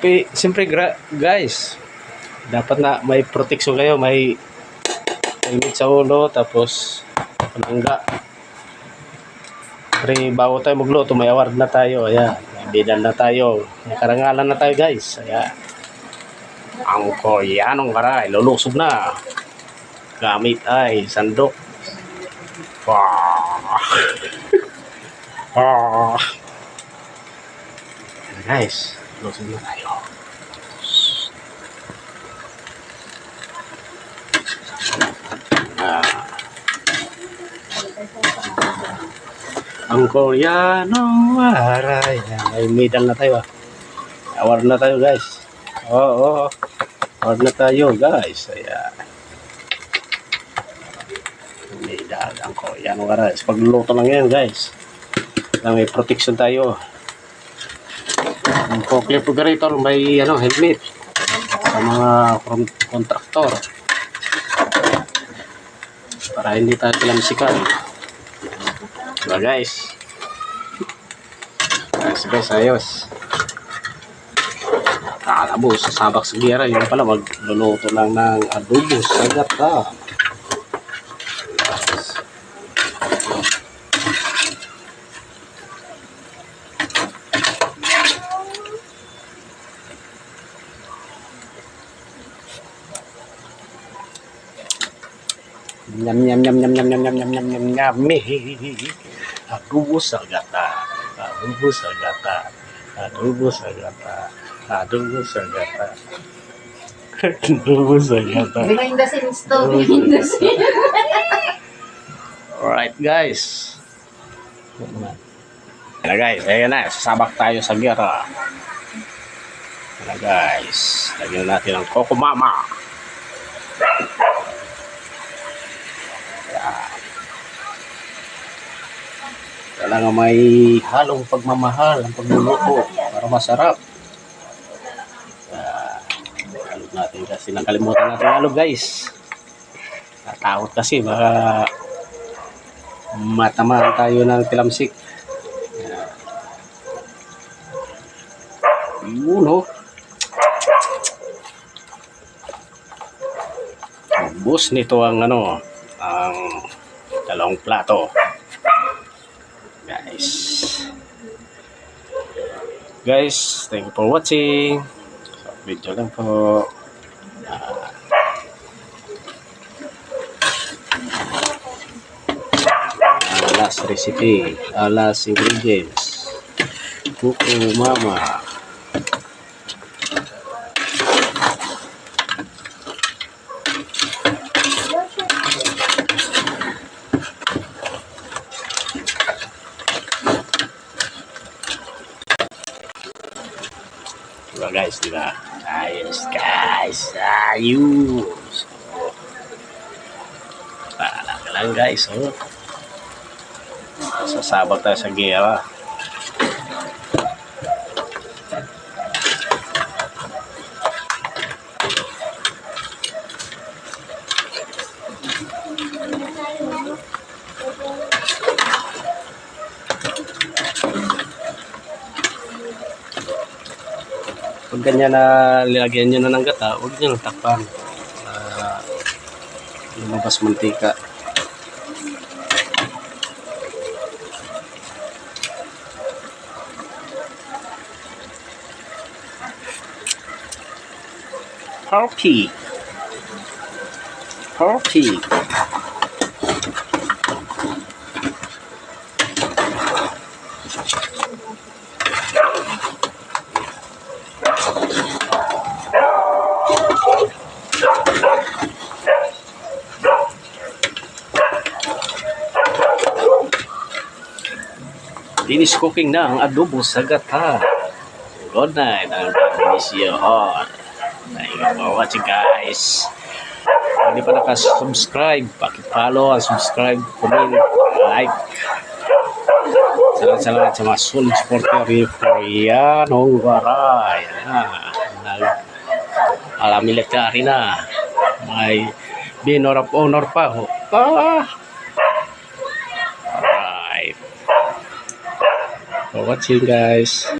Siyempre, siyempre guys, dapat na may protection kayo, may helmet sa ulo, tapos panangga. Pero bago tayo magluto, may award na tayo. Ayan, bidan na tayo. May karangalan na tayo guys. Ayan. Ang koreanong karay, lulusob na. Gamit ay sandok. Ah. Ayan, guys, lulusob na tayo. Ah. Ang koreanong waray. Ay, medal na tayo ah. Award na tayo guys. Oo, oo. Award na tayo guys. Ayan. Medal ang koreanong waray. Sa pagluluto lang yan guys. Na may protection tayo. Ang forklift operator may ano, helmet. Sa mga kon- kontraktor. Para hindi tayo tilamsikan. Diba guys? Ayos guys, ayos. Kala mo, sasabak sa gira, yun pala, magluluto lang ng adobo sa gata. Nyam nyam nyam nyam nyam nyam nyam nyam nyam nyam nyam Adobo sa gata. Adobo sa gata. Adobo sa gata. Adobo sa gata. Adobo sa gata. Behind the scenes to. Behind the scenes. Alright guys. Ayan guys, ayan na. Sasabak tayo sa gira. Ayan na guys. Lagyan natin ang Coco Mama. Kailangan may halong pagmamahal ang pagluluto para masarap. Ayan. Halog natin kasi nakalimutan natin halog guys. Natakot kasi baka matamaan tayo ng tilamsik. Yun oh. Nito ang ano, ang dalawang plato. Guys. Guys, thank you for watching. Video lang po. Ah, last recipe, ah, last ingredients. Kuku mama. Guys, diba? Ayos guys, ayos. Para ka lang guys, oh. Sasabak tayo sa gera. Pag ganyan na nilagyan nyo na ng gata, huwag nyo nang takpan. Uh, lumabas mantika. Healthy. Healthy. Finish cooking na ang adobo sa gata. Good night and God bless you all. Thank you for watching guys. Kung hindi pa nakasubscribe, pakipollow, subscribe, comment, like. Salamat salamat sa mga solid supporter ni Koreanong Garay. Nag alam military na. May binor of honor pa. ho. Ah! Alright. For watching guys.